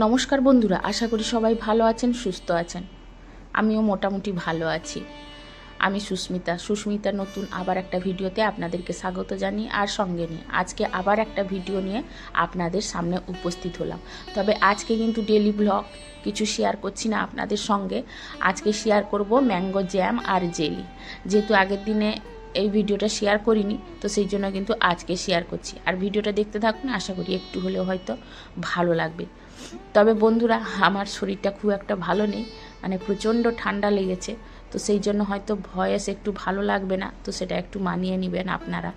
নমস্কার বন্ধুরা, আশা করি সবাই ভালো আছেন, সুস্থ আছেন। আমিও মোটামুটি ভালো আছি। আমি সুস্মিতা সুস্মিতা নতুন আবার একটা ভিডিওতে আপনাদেরকে স্বাগত জানি আর সঙ্গে নিয়ে। আজকে আবার একটা ভিডিও নিয়ে আপনাদের সামনে উপস্থিত হলাম। তবে আজকে কিন্তু ডেলি ব্লগ কিছু শেয়ার করছি না আপনাদের সঙ্গে। আজকে শেয়ার করব ম্যাঙ্গো জ্যাম আর জেলি যেহেতু আগের দিনে এই ভিডিওটা শেয়ার করিনি, তো সেই জন্য কিন্তু আজকে শেয়ার করছি। আর ভিডিওটা দেখতে থাকুন, আশা করি একটু হলেও হয়তো ভালো লাগবে। তবে বন্ধুরা, আমার শরীরটা খুব একটা ভালো নেই মানে প্রচণ্ড ঠান্ডা লেগেছে, তো সেই জন্য হয়তো ভয়েস একটু ভালো লাগবে না, তো সেটা একটু মানিয়ে নেবেন আপনারা।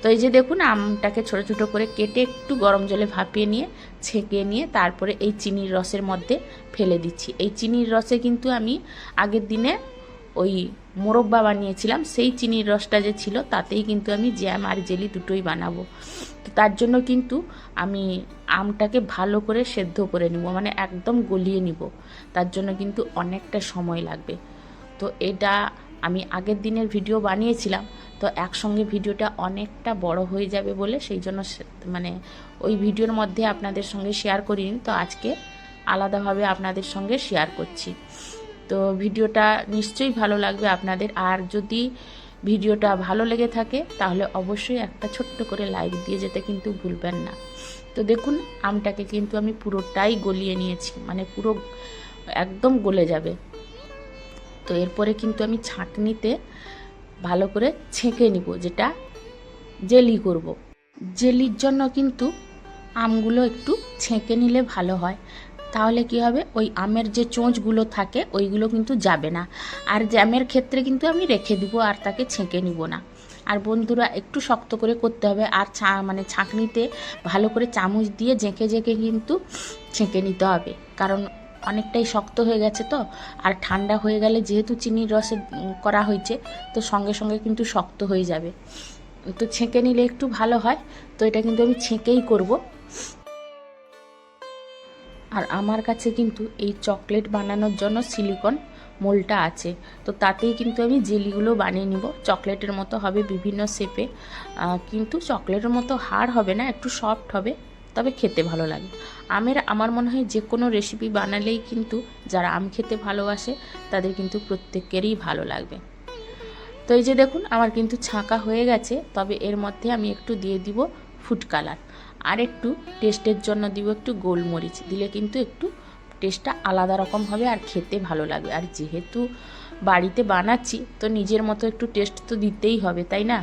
তো এই যে দেখুন, আমটাকে ছোট ছোট করে কেটে একটু গরম জলে ভাপিয়ে নিয়ে ছেঁকে নিয়ে তারপরে এই চিনির রসের মধ্যে ফেলে দিচ্ছি। এই চিনির রসে কিন্তু আমি আগের দিনে ওই মোরব্বা বানিয়েছিলাম সেই চিনির রসটা যে ছিল তাতেই কিন্তু আমি জ্যাম আর জেলি দুটোই বানাবো। তো তার জন্য কিন্তু আমি আমটাকে ভালো করে সেদ্ধ করে নিব মানে একদম গলিয়ে নিব। তার জন্য কিন্তু অনেকটা সময় লাগবে। তো এটা আমি আগের দিনের ভিডিও বানিয়েছিলাম, তো একসঙ্গে ভিডিওটা অনেকটা বড় হয়ে যাবে বলে সেই জন্য মানে ওই ভিডিওর মধ্যে আপনাদের সঙ্গে শেয়ার করিনি, তো আজকে আলাদাভাবে আপনাদের সঙ্গে শেয়ার করছি। তো ভিডিওটা নিশ্চয়ই ভালো লাগবে আপনাদের। আর যদি ভিডিওটা ভালো লেগে থাকে, তাহলে অবশ্যই একটা ছোট্ট করে লাইক দিয়ে যেতে কিন্তু ভুলবেন না। তো দেখুন, আমটাকে কিন্তু আমি পুরোটাই গলিয়ে নিয়েছি মানে পুরো একদম গলে যাবে। তো এরপরে কিন্তু আমি ছাঁকনিতে ভালো করে ছেঁকে নিব, যেটা জেলি করব। জেলির জন্য কিন্তু আমগুলো একটু ছেঁকে নিলে ভালো হয়। তাহলে কি হবে? ওই আমের যে চোঁচগুলো থাকে, ওইগুলো কিন্তু যাবে না। আর জ্যামের ক্ষেত্রে কিন্তু আমি রেখে দিব, আর তাকে ছেঁকে নিব না। আর বন্ধুরা, একটু শক্ত করে করতে হবে। আর ছা মানে ছাঁকনিতে ভালো করে চামচ দিয়ে জেঁকে জেঁকে কিন্তু ছেঁকে নিতে হবে। কারণ অনেকটাই শক্ত হয়ে গেছে তো। আর ঠান্ডা হয়ে গেলে যেহেতু চিনির রসে করা হয়েছে, তো সঙ্গে সঙ্গে কিন্তু শক্ত হয়ে যাবে। তো ছেঁকে নিলে একটু ভালো হয়। তো এটা কিন্তু আমি ছেঁকেই করব। আর আমার কাছে কিন্তু এই চকলেট বানানোর জন্য সিলিকন মোলটা আছে। তো তাতেই কিন্তু আমি জেলিগুলো বানিয়ে নিব। চকলেটের মতো হবে বিভিন্ন শেপে কিন্তু চকলেটের মতো হার্ড হবে না, একটু সফট হবে, তবে খেতে ভালো লাগে। আমের, আমার মনে হয় যে কোনো রেসিপি বানালেই কিন্তু যারা আম খেতে ভালোবাসে, তাদের কিন্তু প্রত্যেকেরই ভালো লাগবে। তো এই যে দেখুন, আমার কিন্তু ছাঁকা হয়ে গেছে, তবে এর মধ্যে আমি একটু দিয়ে দিব ফুড কালার আর একটু টেস্টের জন্য দিব একটু গোলমরিচ। দিলে কিন্তু একটু টেস্টটা আলাদা রকম হবে আর খেতে ভালো লাগবে। আর যেহেতু বাড়িতে বানাচ্ছি, তো নিজের মতো একটু টেস্ট তো দিতেই হবে, তাই না?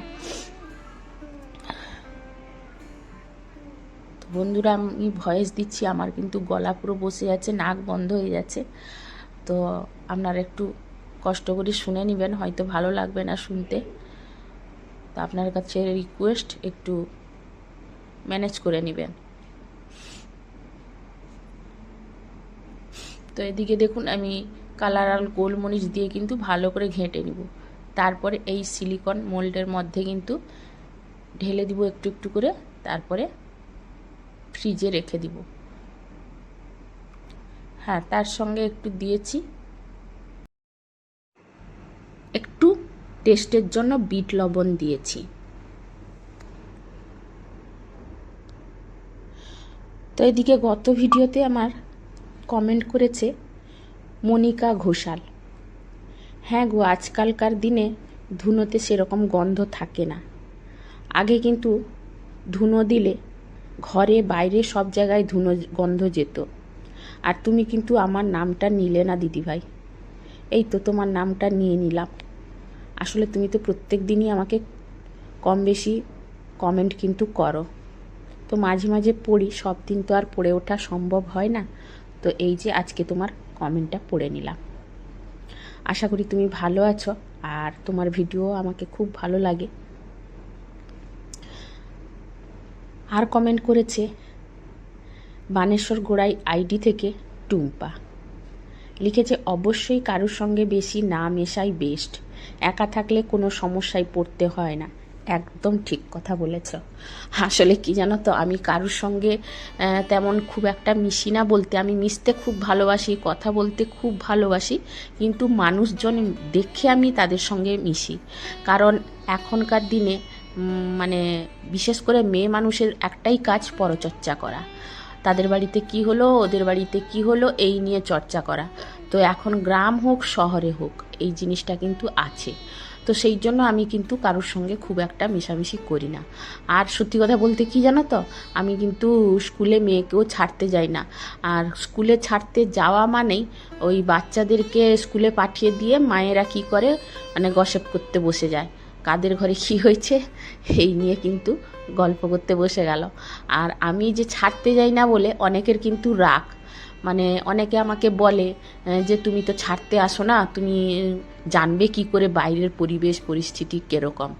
বন্ধুরা, আমি ভয়েস দিচ্ছি, আমার কিন্তু গলা পুরো বসে যাচ্ছে, নাক বন্ধ হয়ে যাচ্ছে। তো আপনারা একটু কষ্ট করে শুনে নেবেন, হয়তো ভালো লাগবে না শুনতে। তো আপনার কাছে রিকোয়েস্ট একটু ম্যানেজ করে নেবেন। তো এদিকে দেখুন, আমি কালার আর গোলমরিচ দিয়ে কিন্তু ভালো করে ঘেঁটে নিব। তারপরে এই সিলিকন মোল্ডের মধ্যে কিন্তু ঢেলে দিব একটু একটু করে, তারপরে ফ্রিজে রেখে দিব। হ্যাঁ তার সঙ্গে একটু দিয়েছি। একটু টেস্টের জন্য বিট লবণ দিয়েছি। তো এদিকে গত ভিডিওতে আমার কমেন্ট করেছে মনিকা ঘোষাল। হ্যাঁ গো, আজকালকার দিনে ধুনোতে সেরকম গন্ধ থাকে না। আগে কিন্তু ধুনো দিলে ঘরে বাইরে সব জায়গায় ধুনো গন্ধ যেত। আর তুমি কিন্তু আমার নামটা নিলে না দিদিভাই। এই তো তোমার নামটা নিয়ে নিলাম। আসলে তুমি তো প্রত্যেক দিনই আমাকে কম বেশি কমেন্ট কিন্তু করো। তো মাঝে মাঝে পড়ি সব দিন তো আর পড়ে ওঠা সম্ভব হয় না। তো এই যে আজকে তোমার কমেন্টটা পড়ে নিলাম। আশা করি তুমি ভালো আছো আর তোমার ভিডিও আমাকে খুব ভালো লাগে। আর কমেন্ট করেছে, বানেশ্বর গোড়াই আইডি থেকে টুম্পা। লিখেছে, অবশ্যই কারোর সঙ্গে বেশি না মেশাই বেস্ট একা থাকলে কোনো সমস্যায় পড়তে হয় না। একদম ঠিক কথা বলেছ। আসলে কি জানো তো, আমি কারোর সঙ্গে তেমন খুব একটা মিশি না বলতে। আমি মিশতে খুব ভালোবাসি, কথা বলতে খুব ভালোবাসি, কিন্তু মানুষজন দেখে আমি তাদের সঙ্গে মিশি। কারণ এখনকার দিনে মানে বিশেষ করে মেয়ে মানুষের একটাই কাজ পরচর্চা করা। তাদের বাড়িতে কি হলো, ওদের বাড়িতে কি হলো, এই নিয়ে চর্চা করা। তো এখন গ্রাম হোক, শহরে হোক, এই জিনিসটা কিন্তু আছে। তো সেই জন্য আমি কিন্তু কারোর সঙ্গে খুব একটা মেশামেশি করি না। আর সত্যি কথা বলতে কি জানো তো? আমি কিন্তু স্কুলে মেয়েকেও ছাড়তে যাই না। আর স্কুলে ছাড়তে যাওয়া মানেই ওই বাচ্চাদেরকে স্কুলে পাঠিয়ে দিয়ে মায়েরা কি করে? মানে গসেপ করতে বসে যায়। কাদের ঘরে কি হয়েছে? এই নিয়ে কিন্তু গল্প করতে বসে গেল। আর আমি যে ছাড়তে যাই না বলে অনেকের কিন্তু রাগ। মানে অনেকে আমাকে বলে যে তুমি তো ছাড়তে আসো না, তুমি জানবে কি করে বাইরের পরিবেশ, পরিস্থিতি কীরকম।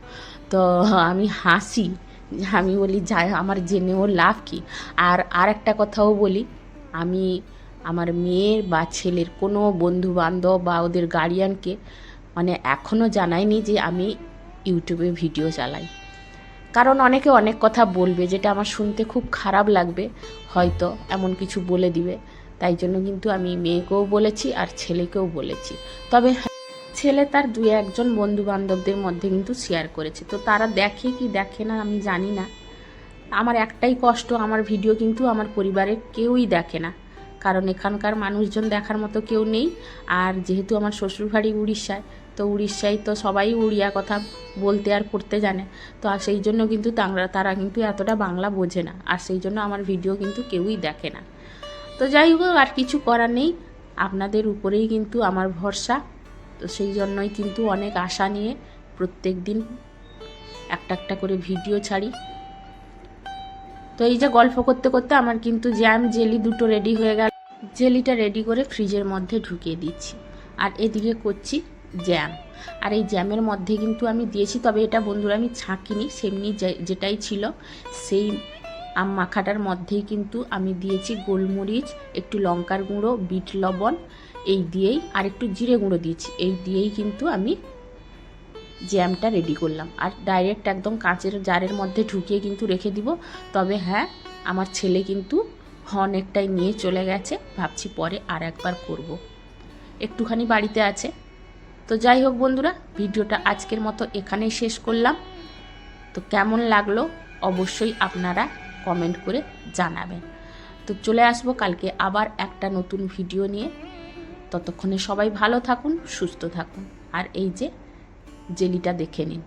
তো আমি হাসি, আমি বলি যা আমার জেনেও লাভ কি? আর আর একটা কথাও বলি, আমি আমার মেয়ের বা ছেলের কোনো বন্ধু বান্ধব বা ওদের গার্ডিয়ানকে মানে এখনও জানাইনি যে আমি ইউটিউবে ভিডিও চালাই। কারণ অনেকে অনেক কথা বলবে, যেটা আমার শুনতে খুব খারাপ লাগবে, হয়তো এমন কিছু বলে দিবে। তাই জন্য কিন্তু আমি মেয়েকেও বলেছি আর ছেলেকেও বলেছি। তবে হ্যাঁ, ছেলে তার দু একজন বন্ধু বান্ধবদের মধ্যে কিন্তু শেয়ার করেছে। তো তারা দেখে কি দেখে না আমি জানি না। আমার একটাই কষ্ট আমার ভিডিও কিন্তু আমার পরিবারের কেউই দেখে না। কারণ এখানকার মানুষজন দেখার মতো কেউ নেই। আর যেহেতু আমার শ্বশুরবাড়ি উড়িষ্যায় তো উড়িষ্যায় তো সবাই উড়িয়া কথা বলতে আর পড়তে জানে। তো আর সেই জন্য কিন্তু তারা তারা কিন্তু এতটা বাংলা বোঝে না। আর সেই জন্য আমার ভিডিও কিন্তু কেউই দেখে না। তো যাই হোক, আর কিছু করার নেই। আপনাদের উপরেই কিন্তু আমার ভরসা। তো সেই জন্যই কিন্তু অনেক আশা নিয়ে প্রত্যেক দিন একটা একটা করে ভিডিও ছাড়ি। তো এই যে গল্প করতে করতে আমার কিন্তু জ্যাম জেলি দুটো রেডি হয়ে গেল। জেলিটা রেডি করে ফ্রিজের মধ্যে ঢুকিয়ে দিচ্ছি। আর এদিকে করছি জ্যাম। আর এই জ্যামের মধ্যে কিন্তু আমি দিয়েছি, তবে এটা বন্ধুরা আমি ছাঁকিনি, সেমনি যেটাই ছিল সেই আম মাখাটার মধ্যেই কিন্তু আমি দিয়েছি গোলমরিচ, একটু লঙ্কার গুঁড়ো, বিট লবণ, এই দিয়েই আর একটু জিরে গুঁড়ো দিয়েছি। এই দিয়েই কিন্তু আমি জ্যামটা রেডি করলাম। আর ডাইরেক্ট একদম কাঁচের জারের মধ্যে ঢুকিয়ে কিন্তু রেখে দিব। তবে হ্যাঁ আমার ছেলে কিন্তু অনেকটাই নিয়ে চলে গেছে। ভাবছি পরে আর একবার করব। একটুখানি বাড়িতে আছে। তো যাই হোক বন্ধুরা, ভিডিওটা আজকের মতো এখানেই শেষ করলাম। তো কেমন লাগল? অবশ্যই আপনারা কমেন্ট করে জানাবেন। তো চলে আসব কালকে আবার একটা নতুন ভিডিও নিয়ে। ততক্ষণে সবাই ভালো থাকুন, সুস্থ থাকুন। আর এই যে জেলিটা দেখে নিন।